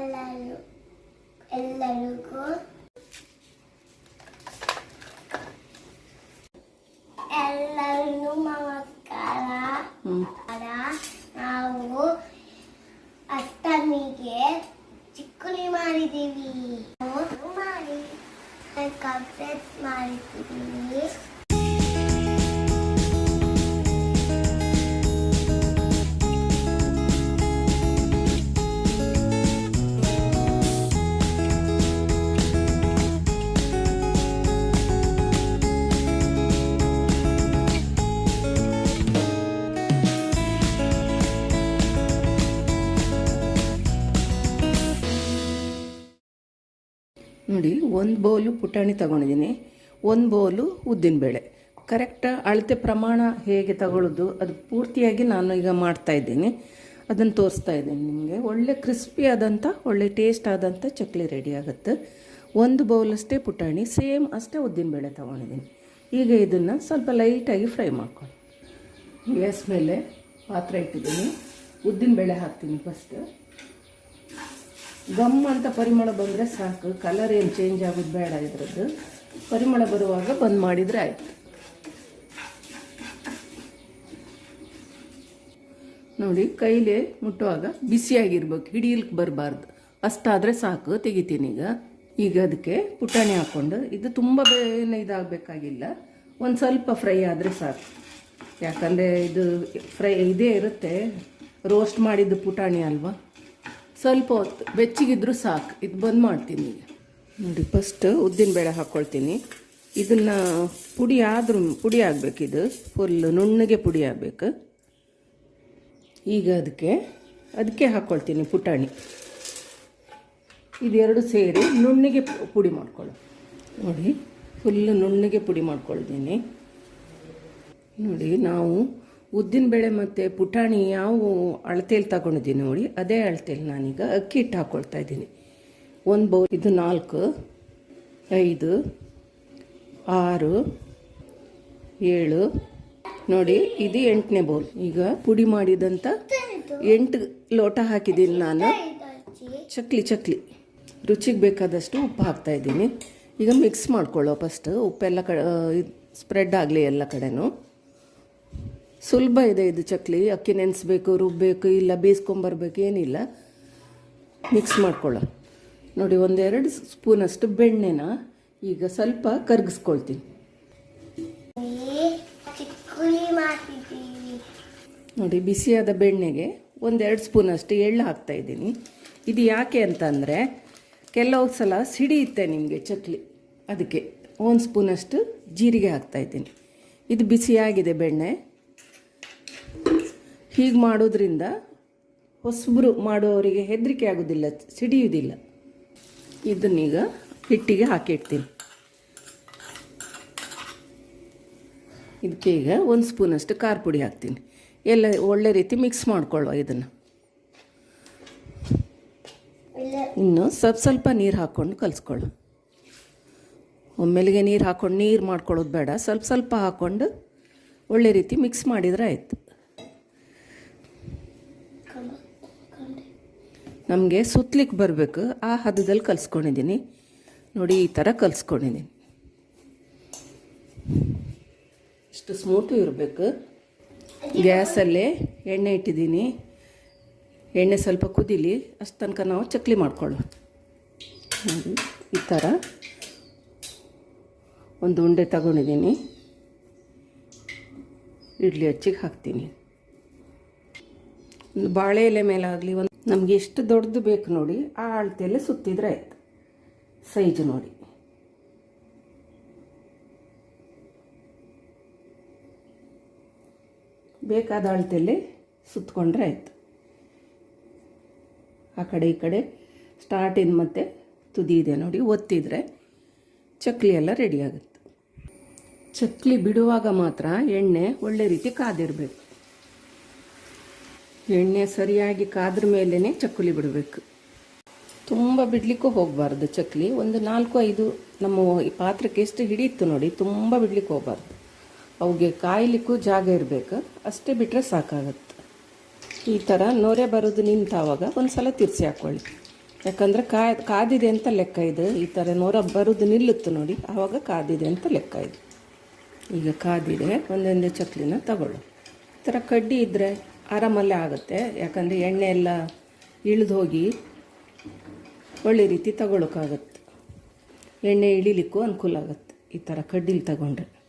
ಎಲ್ಲರೂ ಎಲ್ಲರಿಗೂ ಎಲ್ಲರಿಗೂ ನಮಸ್ಕಾರ. ನಾವು ಅಷ್ಟಮಿಗೆ ಚಿಕ್ಕುಳಿ ಮಾಡಿದ್ದೀವಿ. ನಾವು ಮಾಡಿ ಕಂಪ್ಲೇಟ್ ಮಾಡಿದ್ದೀವಿ. ನೋಡಿ, ಒಂದು ಬೌಲು ಪುಟಾಣಿ ತಗೊಂಡಿದ್ದೀನಿ ಒಂದು ಬೌಲು ಉದ್ದಿನಬೇಳೆ ಕರೆಕ್ಟ್ ಅಳತೆ ಪ್ರಮಾಣ ಹೇಗೆ ತಗೊಳ್ಳೋದು ಅದು ಪೂರ್ತಿಯಾಗಿ ನಾನು ಈಗ ಮಾಡ್ತಾ ಇದ್ದೀನಿ. ಅದನ್ನು ತೋರಿಸ್ತಾ ಇದ್ದೀನಿ ನಿಮಗೆ. ಒಳ್ಳೆ ಕ್ರಿಸ್ಪಿ ಆದಂಥ ಒಳ್ಳೆ ಟೇಸ್ಟ್ ಆದಂಥ ಚಕ್ಲಿ ರೆಡಿ ಆಗುತ್ತೆ. ಒಂದು ಬೌಲಷ್ಟೇ ಪುಟಾಣಿ ಸೇಮ್ ಅಷ್ಟೇ ಉದ್ದಿನಬೇಳೆ ತೊಗೊಂಡಿದ್ದೀನಿ ಈಗ ಇದನ್ನು ಸ್ವಲ್ಪ ಲೈಟಾಗಿ ಫ್ರೈ ಮಾಡ್ಕೊಳ್ಳಿ. ಗ್ಯಾಸ್ ಮೇಲೆ ಪಾತ್ರೆ ಇಟ್ಟಿದ್ದೀನಿ. ಉದ್ದಿನಬೇಳೆ ಹಾಕ್ತೀನಿ ಫಸ್ಟ್ ಗಮ್ ಅಂತ ಪರಿಮಳ ಬಂದರೆ ಸಾಕು. ಕಲರ್ ಏನು ಚೇಂಜ್ ಆಗೋದು ಬೇಡ ಇದರದ್ದು. ಪರಿಮಳ ಬರುವಾಗ ಬಂದ್ ಮಾಡಿದರೆ ಆಯಿತು. ನೋಡಿ, ಕೈಲಿ ಮುಟ್ಟುವಾಗ ಬಿಸಿಯಾಗಿರ್ಬೇಕು. ಹಿಡಿಯಲಿಕ್ಕೆ ಬರಬಾರ್ದು. ಅಷ್ಟಾದರೆ ಸಾಕು. ತೆಗಿತೀನಿ ಈಗ. ಈಗ ಅದಕ್ಕೆ ಪುಟಾಣಿ ಹಾಕ್ಕೊಂಡು ಇದು ತುಂಬ ಬೇನೆ ಇದಾಗಬೇಕಾಗಿಲ್ಲ. ಒಂದು ಸ್ವಲ್ಪ ಫ್ರೈ ಆದರೆ ಸಾಕು. ಯಾಕಂದರೆ ಇದು ಫ್ರೈ, ಇದೇ ಇರುತ್ತೆ. ರೋಸ್ಟ್ ಮಾಡಿದ್ದು ಪುಟಾಣಿ ಅಲ್ವಾ? ಸ್ವಲ್ಪ ಹೊತ್ತು ಬೆಚ್ಚಗಿದ್ರೂ ಸಾಕು. ಇದು ಬಂದ್ ಮಾಡ್ತೀನಿ ಈಗ. ನೋಡಿ ಫಸ್ಟ್ ಉದ್ದಿನಬೇಳೆ ಹಾಕ್ಕೊಳ್ತೀನಿ ಇದನ್ನು ಪುಡಿ ಆದರೂ, ಪುಡಿ ಆಗಬೇಕಿದು ಫುಲ್ ನುಣ್ಣಗೆ ಪುಡಿ ಆಗಬೇಕು. ಈಗ ಅದಕ್ಕೆ ಅದಕ್ಕೆ ಹಾಕ್ಕೊಳ್ತೀನಿ ಪುಟಾಣಿ. ಇದೆರಡು ಸೇರಿ ನುಣ್ಣಗೆ ಪುಡಿ ಮಾಡ್ಕೊಳ್ಳು ನೋಡಿ ಫುಲ್ ನುಣ್ಣಗೆ ಪುಡಿ ಮಾಡ್ಕೊಳ್ತೀನಿ. ನೋಡಿ, ನಾವು ಉದ್ದಿನಬೇಳೆ ಮತ್ತು ಪುಟಾಣಿ ಯಾವ ಅಳತೆಯಲ್ಲಿ ತಗೊಂಡಿದ್ದೀನಿ ನೋಡಿ, ಅದೇ ಅಳತೆಯಲ್ಲಿ ನಾನೀಗ ಅಕ್ಕಿ ಹಿಟ್ಟು ಹಾಕ್ಕೊಳ್ತಾ ಇದ್ದೀನಿ. ಒಂದು ಬೌಲ್, ಇದು ನಾಲ್ಕು, ಐದು, ಆರು, ಏಳು. ನೋಡಿ, ಇದು ಎಂಟನೇ ಬೌಲ್. ಈಗ ಪುಡಿ ಮಾಡಿದಂಥ ಎಂಟು ಲೋಟ ಹಾಕಿದ್ದೀನಿ ನಾನು. ಚಕ್ಲಿ ಚಕ್ಲಿ. ರುಚಿಗೆ ಬೇಕಾದಷ್ಟು ಉಪ್ಪು ಹಾಕ್ತಾ ಇದ್ದೀನಿ. ಈಗ ಮಿಕ್ಸ್ ಮಾಡ್ಕೊಳ್ಳೋ ಫಸ್ಟ್ ಉಪ್ಪೆಲ್ಲ ಕ ಸ್ಪ್ರೆಡ್ ಆಗಲಿ ಎಲ್ಲ ಕಡೆನೂ. ಸುಲಭ ಇದೆ ಇದು ಚಕ್ಲಿ. ಅಕ್ಕಿ ನೆನೆಸ್ಬೇಕು ರುಬ್ಬಬೇಕು ಇಲ್ಲ ಬೇಯಿಸ್ಕೊಂಬರ್ಬೇಕು, ಏನಿಲ್ಲ. ಮಿಕ್ಸ್ ಮಾಡ್ಕೊಳ್ಳೋ. ನೋಡಿ, ಒಂದೆರಡು ಸ್ಪೂನಷ್ಟು ಬೆಣ್ಣೆನ ಈಗ ಸ್ವಲ್ಪ ಕರಗಿಸ್ಕೊಳ್ತೀನಿ. ನೋಡಿ, ಬಿಸಿಯಾದ ಬೆಣ್ಣೆಗೆ ಒಂದೆರಡು ಸ್ಪೂನಷ್ಟು ಎಳ್ಳು ಹಾಕ್ತಾ ಇದ್ದೀನಿ. ಇದು ಯಾಕೆ ಅಂತಂದರೆ, ಕೆಲವು ಸಲ ಸಿಡಿಯುತ್ತೆ ನಿಮಗೆ ಚಕ್ಲಿ. ಅದಕ್ಕೆ ಒಂದು ಸ್ಪೂನಷ್ಟು ಜೀರಿಗೆ ಹಾಕ್ತಾ ಇದ್ದೀನಿ. ಇದು ಬಿಸಿಯಾಗಿದೆ ಬೆಣ್ಣೆ. ಹೀಗೆ ಮಾಡೋದ್ರಿಂದ ಹೊಸಬ್ರು ಮಾಡೋರಿಗೆ ಹೆದರಿಕೆ ಆಗೋದಿಲ್ಲ ಸಿಡಿಯುವುದಿಲ್ಲ ಇದನ್ನೀಗ ಹಿಟ್ಟಿಗೆ ಹಾಕಿಡ್ತೀನಿ ಇದಕ್ಕೆ ಈಗ ಒಂದು ಸ್ಪೂನಷ್ಟು ಖಾರ ಪುಡಿ ಹಾಕ್ತೀನಿ. ಎಲ್ಲ ಒಳ್ಳೆ ರೀತಿ ಮಿಕ್ಸ್ ಮಾಡ್ಕೊಳ್ಳುವ ಇದನ್ನು. ಇನ್ನು ಸ್ವಲ್ಪ ಸ್ವಲ್ಪ ನೀರು ಹಾಕ್ಕೊಂಡು ಕಲಿಸ್ಕೊಳ್ಳು. ಒಮ್ಮೆಲಿಗೆ ನೀರು ಹಾಕ್ಕೊಂಡು, ನೀರು ಮಾಡ್ಕೊಳ್ಳೋದು ಬೇಡ. ಸ್ವಲ್ಪ ಸ್ವಲ್ಪ ಹಾಕ್ಕೊಂಡು ಒಳ್ಳೆ ರೀತಿ ಮಿಕ್ಸ್ ಮಾಡಿದರೆ ಆಯ್ತು. ನಮಗೆ ಸುತ್ತಲಿಕ್ಕೆ ಬರಬೇಕು. ಆ ಹದದಲ್ಲಿ ಕಲಿಸ್ಕೊಂಡಿದ್ದೀನಿ ನೋಡಿ, ಈ ಥರ ಕಲಿಸ್ಕೊಂಡಿದ್ದೀನಿ ಇಷ್ಟು ಸ್ಮೂತು ಇರಬೇಕು. ಗ್ಯಾಸಲ್ಲೇ ಎಣ್ಣೆ ಇಟ್ಟಿದ್ದೀನಿ ಎಣ್ಣೆ ಸ್ವಲ್ಪ ಕುದೀಲಿ, ಅಷ್ಟು ತನಕ ನಾವು ಚಕ್ಲಿ ಮಾಡ್ಕೊಳ್ಳೋಣ. ಈ ಥರ ಒಂದು ಉಂಡೆ ತಗೊಂಡಿದ್ದೀನಿ ಇಡ್ಲಿ ಹಚ್ಚಿಗೆ ಹಾಕ್ತೀನಿ. ಒಂದು ಬಾಳೆ ಎಲೆ ಮೇಲಾಗಲಿ, ಒಂದು ನಮಗೆ ಎಷ್ಟು ದೊಡ್ಡದು ಬೇಕು ನೋಡಿ, ಆ ಅಳತೆಯಲ್ಲೇ ಸುತ್ತಿದ್ರೆ ಆಯಿತು. ಸೈಜ್ ನೋಡಿ. ಬೇಕಾದ ಅಳತೆಯಲ್ಲಿ ಸುತ್ತಕೊಂಡ್ರೆ ಆಯಿತು. ಆ ಕಡೆ ಈ ಕಡೆ ಸ್ಟಾರ್ಟಿಂದ ಮತ್ತೆ ತುದಿ ಇದೆ ನೋಡಿ, ಒತ್ತಿದರೆ ಚಕ್ಲಿ ಎಲ್ಲ ರೆಡಿ ಆಗುತ್ತೆ. ಚಕ್ಲಿ ಬಿಡುವಾಗ ಮಾತ್ರ ಎಣ್ಣೆ ಒಳ್ಳೆ ರೀತಿ ಕಾದಿರಬೇಕು. ಎಣ್ಣೆ ಸರಿಯಾಗಿ ಕಾದ್ರ ಮೇಲೇ ಚಕ್ಕುಲಿ ಬಿಡಬೇಕು. ತುಂಬ ಬಿಡಲಿಕ್ಕೂ ಹೋಗಬಾರ್ದು ಚಕ್ಕುಲಿ ಒಂದು ನಾಲ್ಕು, ಐದು, ನಮ್ಮ ಈ ಪಾತ್ರಕ್ಕೆ ಎಷ್ಟು ಹಿಡಿಯಿತು ನೋಡಿ, ತುಂಬ ಬಿಡ್ಲಿಕ್ಕೆ ಹೋಗಬಾರ್ದು. ಅವುಗೆ ಕಾಯಲಿಕ್ಕೂ ಜಾಗ ಇರಬೇಕು. ಅಷ್ಟೇ ಬಿಟ್ಟರೆ ಸಾಕಾಗತ್ತೆ. ಈ ಥರ ನೊರೆ ಬರೋದು ನಿಂತಾವಾಗ ಒಂದು ಸಲ ತಿರ್ಸಿ ಹಾಕ್ಕೊಳ್ಳಿ ಯಾಕಂದರೆ ಕಾಯ್ ಕಾದಿದೆ ಅಂತ ಲೆಕ್ಕ ಇದು. ಈ ಥರ ನೊರ ಬರೋದು ನಿಲ್ಲುತ್ತೆ ನೋಡಿ, ಆವಾಗ ಕಾದಿದೆ ಅಂತ ಲೆಕ್ಕ ಇದೆ. ಈಗ ಕಾದಿದೆ, ಒಂದೊಂದೇ ಚಕ್ಲಿನ ತಗೊಳ್ಳು. ಈ ಥರ ಕಡ್ಡಿ ಇದ್ದರೆ ಆರಾಮಲ್ಲೇ ಆಗುತ್ತೆ. ಯಾಕಂದರೆ ಎಣ್ಣೆ ಎಲ್ಲ ಇಳಿದು ಹೋಗಿ ಒಳ್ಳೆ ರೀತಿ ತಗೊಳ್ಳೋಕ್ಕಾಗತ್ತೆ ಎಣ್ಣೆ ಇಳಿಲಿಕ್ಕೂ ಅನುಕೂಲ ಆಗುತ್ತೆ. ಈ ಥರ ಕಡ್ಡಿಲಿ ತಗೊಂಡ್ರೆ.